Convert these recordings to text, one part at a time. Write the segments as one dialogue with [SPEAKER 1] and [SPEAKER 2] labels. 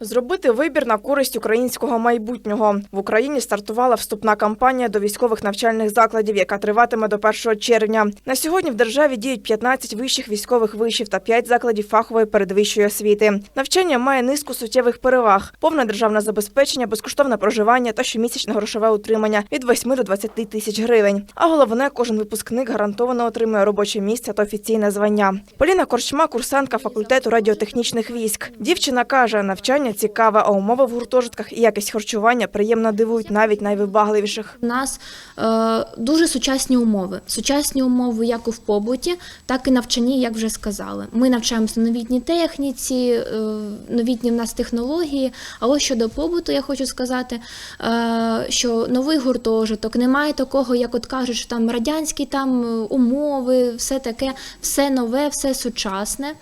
[SPEAKER 1] Зробити вибір на користь українського майбутнього в Україні стартувала вступна кампанія до військових навчальних закладів, яка триватиме до 1 червня. На сьогодні в державі діють 15 вищих військових вишів та 5 закладів фахової передвищої освіти. Навчання має низку суттєвих переваг: повне державне забезпечення, безкоштовне проживання та щомісячне грошове утримання від 8 до 20 тисяч гривень. А головне, кожен випускник гарантовано отримує робоче місце та офіційне звання. Поліна Корчма, курсантка факультету радіотехнічних військ. Дівчина каже, навчання цікаве, а умови в гуртожитках і якість харчування приємно дивують навіть найвибагливіших.
[SPEAKER 2] У нас е, дуже сучасні умови. Сучасні умови як у в побуті, так і навчанні, як вже сказали. Ми навчаємося на новітній техніці, е, новітні в нас технології. А ось щодо побуту, я хочу сказати, е, що новий гуртожиток немає такого, як от кажуть, що там радянські там е, умови, все таке, все нове, все сучасне.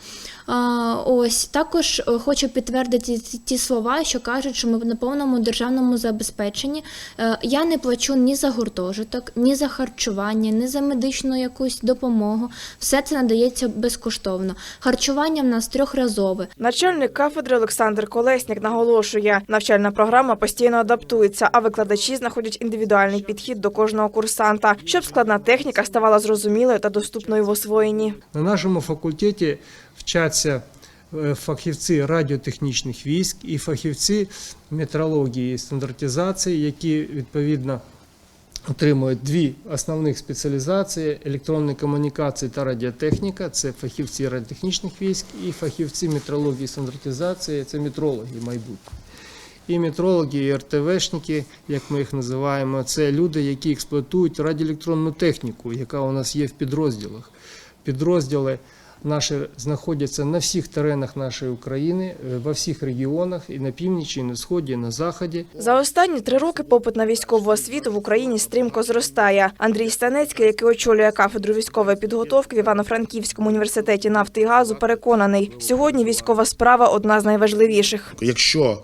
[SPEAKER 2] Ось також е, хочу підтвердити ті- ті слова, що кажуть, що ми на повному державному забезпеченні. Е, Я не плачу ні за гуртожиток, ні за харчування, ні за медичну якусь допомогу. Все це надається безкоштовно. Харчування в нас трьохразове.
[SPEAKER 1] Начальник кафедри Олександр Колесник наголошує, навчальна програма постійно адаптується, а викладачі знаходять індивідуальний підхід до кожного курсанта, щоб складна техніка ставала зрозумілою та доступною в освоєнні.
[SPEAKER 3] На нашому факультеті вчаться е, фахівці радіотехнічних військ і фахівці метрології і стандартизації, які відповідно отримують дві основних спеціалізації: електронні комунікації та радіотехніка це фахівці радіотехнічних військ, і фахівці метрології і стандартизації це метрологи майбутнє. І метрологи, і РТВшники, як ми їх називаємо, це люди, які експлуатують радіоелектронну техніку, яка у нас є в підрозділах. Підрозділи наші знаходяться на всіх теренах нашої України, е, во всіх регіонах, і на північі, і на сході, і на заході.
[SPEAKER 1] За останні три роки попит на військову освіту в Україні стрімко зростає. Андрій Станецький, який очолює кафедру військової підготовки в Івано-Франківському університеті нафти і газу, переконаний, сьогодні військова справа одна з найважливіших.
[SPEAKER 4] Якщо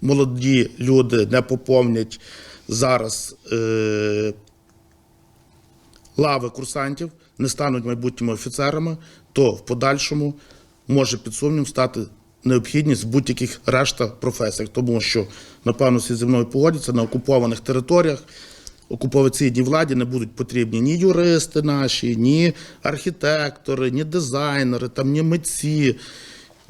[SPEAKER 4] молоді люди не поповнять зараз е, лави курсантів, не стануть майбутніми офіцерами, то в подальшому може під сумнів стати необхідність будь-яких решта професіях, тому що, напевно, всі зі мною погодяться на окупованих територіях. Окупаційній владі не будуть потрібні ні юристи наші, ні архітектори, ні дизайнери, там, ні митці,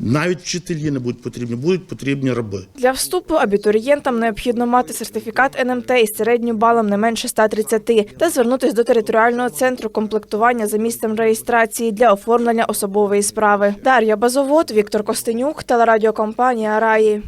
[SPEAKER 4] навіть вчителі не будуть потрібні, будуть потрібні раби.
[SPEAKER 1] Для вступу абітурієнтам необхідно мати сертифікат НМТ із середнім балом не менше 130 та звернутися до територіального центру комплектування за місцем реєстрації для оформлення особової справи. Дар'я Базовод, Віктор Костенюк, телерадіокомпанія Раї.